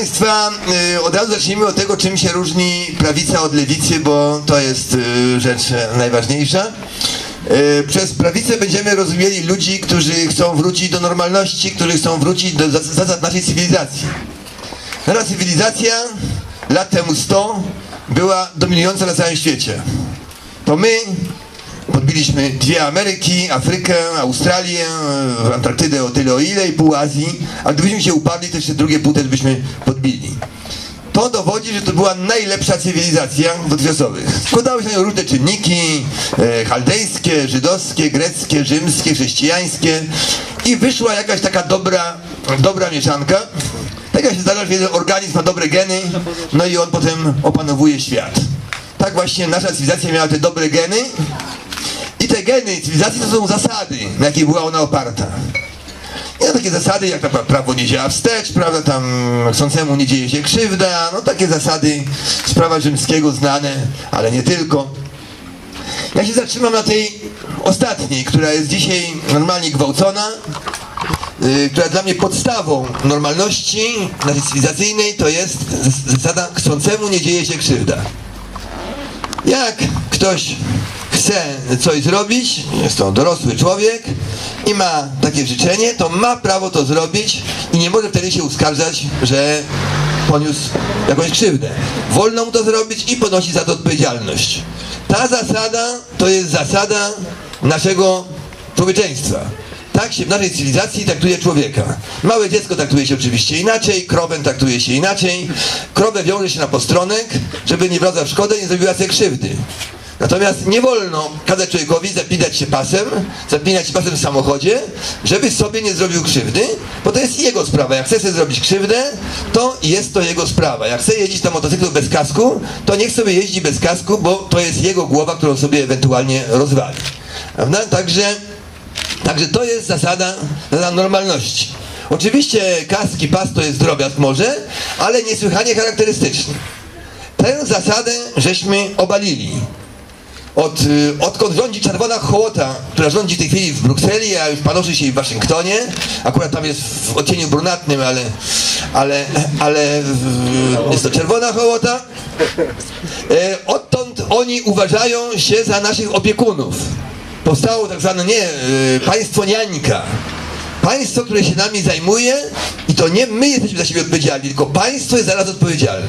Państwa, y, od razu zacznijmy od tego, czym się różni prawica od lewicy, bo to jest y, rzecz e, najważniejsza. Y, Przez prawicę będziemy rozumieli ludzi, którzy chcą wrócić do normalności, którzy chcą wrócić do zas- zasad naszej cywilizacji. Nasza cywilizacja lat temu 100 była dominująca na całym świecie. To my podbiliśmy dwie Ameryki, Afrykę, Australię, Antarktydę o tyle o ile i pół Azji, a gdybyśmy się upadli, to jeszcze drugie pół też byśmy podbili. To dowodzi, że to była najlepsza cywilizacja dotychczasowych. Składały się na nią różne czynniki e, chaldejskie, żydowskie, greckie, rzymskie, chrześcijańskie i wyszła jakaś taka dobra, dobra mieszanka. Taka się zdarza, że organizm ma dobre geny, no i on potem opanowuje świat. Tak właśnie nasza cywilizacja miała te dobre geny te geny cywilizacji to są zasady, na jakich była ona oparta. I na takie zasady jak przykład prawo nie działa wstecz, prawda, tam chcącemu nie dzieje się krzywda, no takie zasady z prawa rzymskiego znane, ale nie tylko. Ja się zatrzymam na tej ostatniej, która jest dzisiaj normalnie gwałcona, yy, która dla mnie podstawą normalności naszej cywilizacyjnej to jest zas- zasada chcącemu nie dzieje się krzywda. Jak ktoś chce coś zrobić, jest to dorosły człowiek i ma takie życzenie, to ma prawo to zrobić i nie może wtedy się uskarżać, że poniósł jakąś krzywdę. Wolno mu to zrobić i ponosi za to odpowiedzialność. Ta zasada to jest zasada naszego człowieczeństwa. Tak się w naszej cywilizacji traktuje człowieka. Małe dziecko traktuje się oczywiście inaczej, krowę traktuje się inaczej. Krowę wiąże się na postronek, żeby nie wracała w szkodę, nie zrobiła sobie krzywdy. Natomiast nie wolno kazać człowiekowi zapinać się pasem, zapinać się pasem w samochodzie, żeby sobie nie zrobił krzywdy, bo to jest jego sprawa. Jak chce sobie zrobić krzywdę, to jest to jego sprawa. Jak chce jeździć na motocyklu bez kasku, to niech sobie jeździ bez kasku, bo to jest jego głowa, którą sobie ewentualnie rozwali. Prawda? Także Także to jest zasada, zasada normalności. Oczywiście kaski, pas to jest drobiazg może, ale niesłychanie charakterystyczny. Tę zasadę żeśmy obalili. Od, y, odkąd rządzi czerwona hołota, która rządzi w tej chwili w Brukseli, a już panoszy się w Waszyngtonie, akurat tam jest w odcieniu brunatnym, ale, ale, ale jest to czerwona hołota, e, odtąd oni uważają się za naszych opiekunów. Powstało tak zwane, nie, e, państwo niańka. Państwo, które się nami zajmuje i to nie my jesteśmy za siebie odpowiedzialni, tylko państwo jest za nas odpowiedzialne.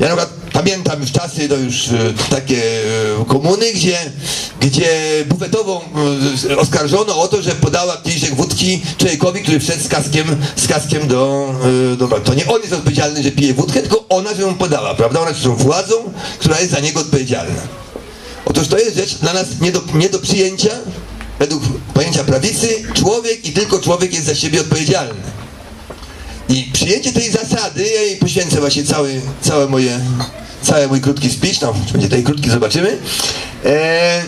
Ja na przykład pamiętam już czasy, to już e, takie e, komuny, gdzie, gdzie bufetową e, oskarżono o to, że podała kieliszek wódki człowiekowi, który wszedł z kaskiem, z kaskiem do, do... To nie on jest odpowiedzialny, że pije wódkę, tylko ona, że ją podała, prawda? Ona jest władzą, która jest za niego odpowiedzialna. Otóż to jest rzecz dla nas nie do, nie do przyjęcia. Według pojęcia prawicy człowiek i tylko człowiek jest za siebie odpowiedzialny. I przyjęcie tej zasady, ja jej poświęcę właśnie cały, całe moje, cały mój krótki speech, no, czy będzie tutaj krótki, zobaczymy. E,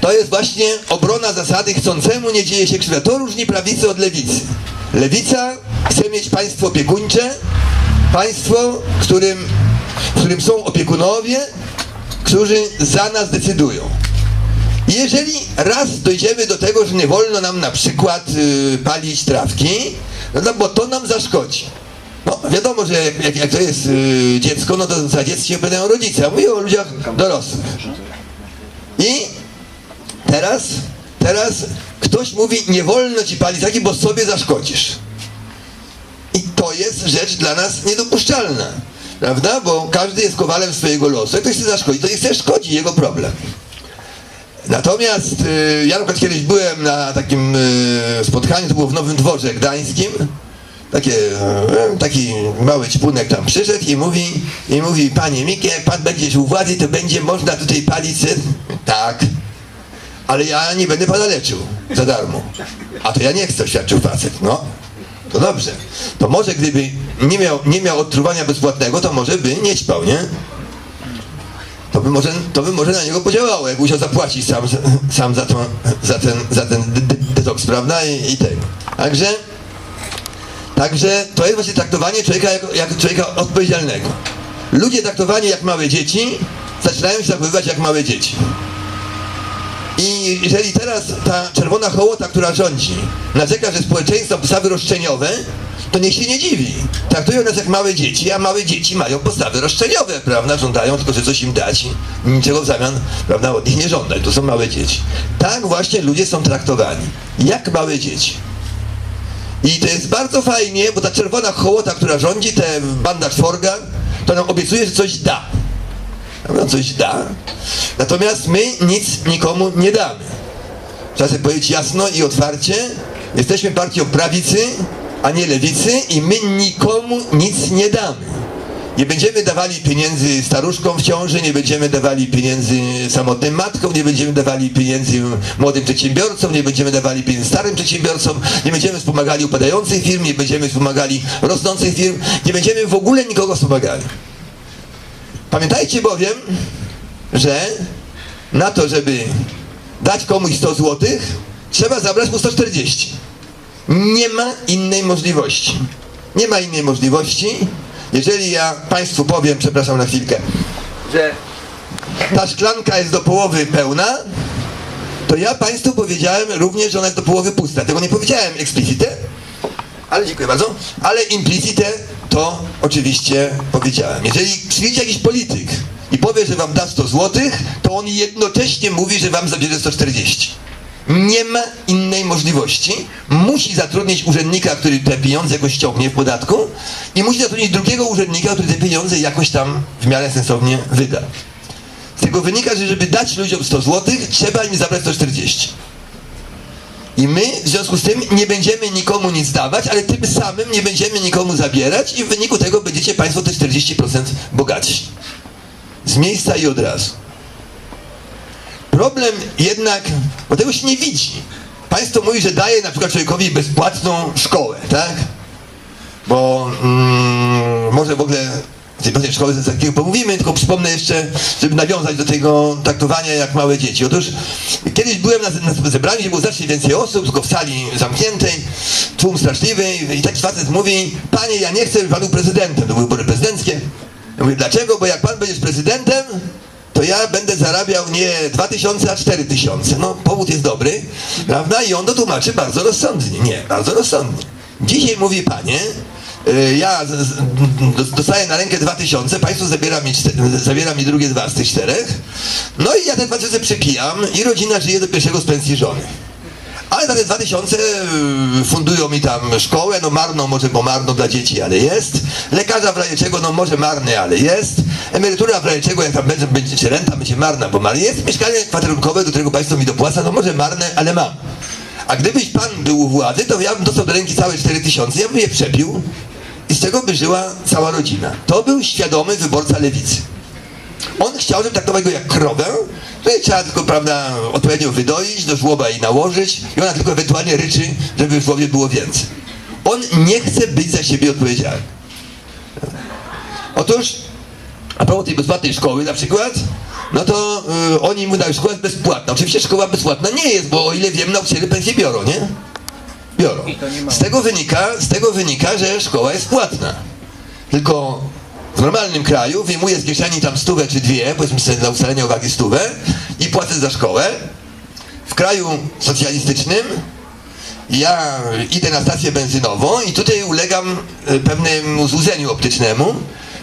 to jest właśnie obrona zasady chcącemu nie dzieje się krzywda. To różni prawicę od lewicy. Lewica chce mieć państwo opiekuńcze, państwo, którym, w którym są opiekunowie, którzy za nas decydują. Jeżeli raz dojdziemy do tego, że nie wolno nam na przykład y, palić trawki, no to, bo to nam zaszkodzi. No wiadomo, że jak, jak, jak to jest y, dziecko, no to za dzieckiem będą rodzice, a mówię o ludziach dorosłych. I teraz, teraz ktoś mówi, nie wolno ci palić trawki, bo sobie zaszkodzisz. I to jest rzecz dla nas niedopuszczalna. Prawda? Bo każdy jest kowalem swojego losu. Jak ktoś chce zaszkodzić, to nie chce szkodzi, jego problem. Natomiast y, ja na kiedyś byłem na takim y, spotkaniu, to było w Nowym Dworze Gdańskim. Takie, y, taki mały ćpunek tam przyszedł i mówi, i mówi, panie Mikie, jak pan będziesz u władzy, to będzie można tutaj palić syn? Tak. Ale ja nie będę pana leczył za darmo. A to ja nie chcę, świadczył facet. No, to dobrze. To może gdyby nie miał, nie miał odtruwania bezpłatnego, to może by nie ćpał, nie? To by może, to by może na niego podziałało, jak musiał zapłacić sam, sam za, to, za ten, za ten de- de- detoks, prawda? I, i tego. Także, także to jest właśnie traktowanie człowieka jako, jako człowieka odpowiedzialnego. Ludzie traktowani jak małe dzieci zaczynają się zachowywać jak małe dzieci. I jeżeli teraz ta czerwona hołota, która rządzi, narzeka, że społeczeństwo ma podstawy roszczeniowe, to niech się nie dziwi. Traktują nas jak małe dzieci, a małe dzieci mają postawy roszczeniowe, prawda? Żądają tylko, że coś im dać niczego w zamian, prawda, od nich nie żądać. To są małe dzieci. Tak właśnie ludzie są traktowani. Jak małe dzieci. I to jest bardzo fajnie, bo ta czerwona hołota, która rządzi, ta banda czworga, to nam obiecuje, że coś da. Prawda? Coś da. Natomiast my nic nikomu nie damy. Trzeba sobie powiedzieć jasno i otwarcie, jesteśmy partią prawicy, a nie lewicy i my nikomu nic nie damy. Nie będziemy dawali pieniędzy staruszkom w ciąży, nie będziemy dawali pieniędzy samotnym matkom, nie będziemy dawali pieniędzy młodym przedsiębiorcom, nie będziemy dawali pieniędzy starym przedsiębiorcom, nie będziemy wspomagali upadających firm, nie będziemy wspomagali rosnących firm, nie będziemy w ogóle nikogo wspomagali. Pamiętajcie bowiem, że na to, żeby dać komuś 100 zł, trzeba zabrać mu 140. Nie ma innej możliwości. Nie ma innej możliwości. Jeżeli ja Państwu powiem, przepraszam na chwilkę, że ta szklanka jest do połowy pełna, to ja Państwu powiedziałem również, że ona jest do połowy pusta. Tego nie powiedziałem explicite, ale dziękuję bardzo. Ale implicite to oczywiście powiedziałem. Jeżeli przyjdzie jakiś polityk i powie, że wam da 100 zł, to on jednocześnie mówi, że wam zabierze 140. Nie ma innej możliwości. Musi zatrudnić urzędnika, który te pieniądze jakoś ściągnie w podatku i musi zatrudnić drugiego urzędnika, który te pieniądze jakoś tam w miarę sensownie wyda. Z tego wynika, że żeby dać ludziom 100 zł, trzeba im zabrać 140. I my w związku z tym nie będziemy nikomu nic dawać, ale tym samym nie będziemy nikomu zabierać i w wyniku tego będziecie Państwo te 40% bogaci. Z miejsca i od razu. Problem jednak, bo tego się nie widzi. Państwo mówi, że daje na przykład człowiekowi bezpłatną szkołę, tak? Bo mm, może w ogóle tej pewnej szkoły za takiego pomówimy, tylko przypomnę jeszcze, żeby nawiązać do tego traktowania jak małe dzieci. Otóż kiedyś byłem na, na zebraniu, gdzie było znacznie więcej osób, tylko w sali zamkniętej, tłum straszliwy i taki facet mówi, panie, ja nie chcę być panu prezydentem, to były wybory prezydenckie. Ja mówię, dlaczego? Bo jak pan będziesz prezydentem, to ja będę zarabiał nie 2000, a 4000. No, powód jest dobry, prawda? I on to tłumaczy bardzo rozsądnie. Nie, bardzo rozsądnie. Dzisiaj mówi panie, y, ja dostaję na rękę 2000, państwo zabiera mi, zabiera mi drugie dwa z tych czterech, no i ja te 2000 przepijam i rodzina żyje do pierwszego z pensji żony. Ale na te 2000 y, fundują mi tam szkołę, no marną, może bo marną dla dzieci, ale jest. Lekarza w razie czego, no może marny, ale jest. Emerytura w razie czego, jak tam będzie, będzie renta będzie marna, bo marna jest. Mieszkanie kwaterunkowe, do którego państwo mi dopłaca, no może marne, ale mam. A gdybyś pan był u władzy, to ja bym dostał do ręki całe 4000, ja bym je przepił i z tego by żyła cała rodzina. To był świadomy wyborca lewicy. On chciał, żeby traktować go jak krowę, której trzeba tylko, prawda, odpowiednio wydoić, do żłoba jej nałożyć i ona tylko ewentualnie ryczy, żeby w żłobie było więcej. On nie chce być za siebie odpowiedzialny. Otóż, a propos tej bezpłatnej szkoły na przykład, no to y, oni mu dają, szkoła jest bezpłatna. Oczywiście szkoła bezpłatna nie jest, bo o ile wiem, nauczyciele pensję biorą, nie? Biorą. Z tego wynika, z tego wynika, że szkoła jest płatna. Tylko w normalnym kraju wyjmuję z kieszeni tam stówę czy dwie, powiedzmy sobie dla ustalenia uwagi stówę i płacę za szkołę. W kraju socjalistycznym ja idę na stację benzynową i tutaj ulegam e, pewnemu złudzeniu optycznemu.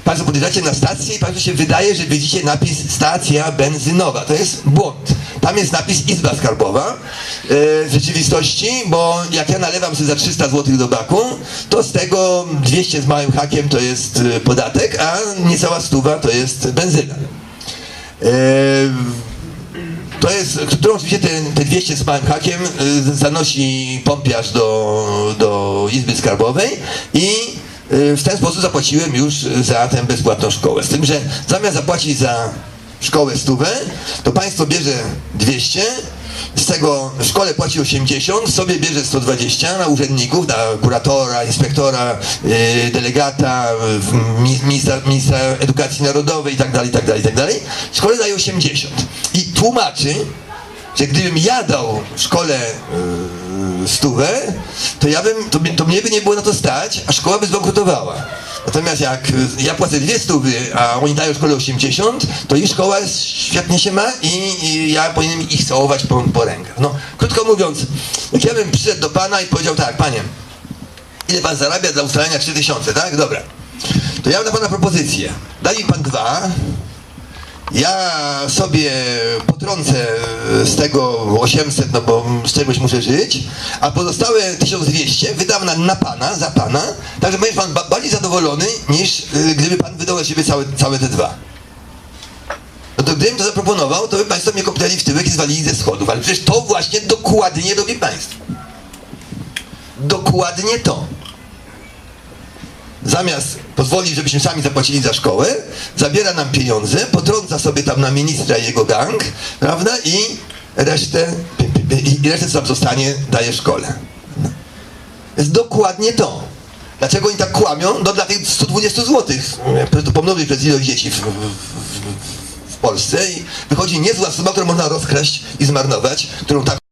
Państwo podjeżdżacie na stację i Państwu się wydaje, że widzicie napis stacja benzynowa. To jest błąd. Tam jest napis Izba Skarbowa e, w rzeczywistości, bo jak ja nalewam sobie za 300 zł do baku, to z tego 200 z małym hakiem to jest e, podatek, a niecała stuwa to jest benzyna. E, to jest, którą oczywiście te, te 200 z małym hakiem zanosi pompiarz do, do Izby Skarbowej i w ten sposób zapłaciłem już za tę bezpłatną szkołę. Z tym, że zamiast zapłacić za szkołę stówę, to państwo bierze 200, z tego w szkole płaci 80, sobie bierze 120 na urzędników, na kuratora, inspektora, yy, delegata, ministra, ministra edukacji narodowej itd., itd., itd. Szkole daje 80. I tłumaczy, że gdybym ja dał szkole yy, stówę, to ja bym, to, to mnie by nie było na to stać, a szkoła by zbankrutowała. Natomiast jak y, ja płacę dwie stówy, a oni dają szkole 80, to ich szkoła świetnie się ma i, i ja powinienem ich całować po, po rękach. No, krótko mówiąc, jak ja bym przyszedł do pana i powiedział tak, panie, Ile pan zarabia dla ustalenia 3000, tak? Dobra. To ja mam dla pana propozycję. Daj mi pan dwa, ja sobie potrącę z tego 800, no bo z czegoś muszę żyć, a pozostałe 1200 wydam na, na pana, za pana, tak że będzie pan ba- bardziej zadowolony niż y, gdyby pan wydał na siebie całe, całe te dwa. No to gdybym to zaproponował, to by państwo mnie kopnęli w tyłek i zwalili ze schodów, ale przecież to właśnie dokładnie robi państwo. Dokładnie to zamiast pozwolić, żebyśmy sami zapłacili za szkołę, zabiera nam pieniądze, potrąca sobie tam na ministra i jego gang, prawda? I resztę, i resztę co tam zostanie, daje szkole. Jest dokładnie to. Dlaczego oni tak kłamią? No dla tych 120 zł. To pomnożyć przez ilość dzieci w, w, w, w Polsce i wychodzi niezła suma, którą można rozkraść i zmarnować, którą tak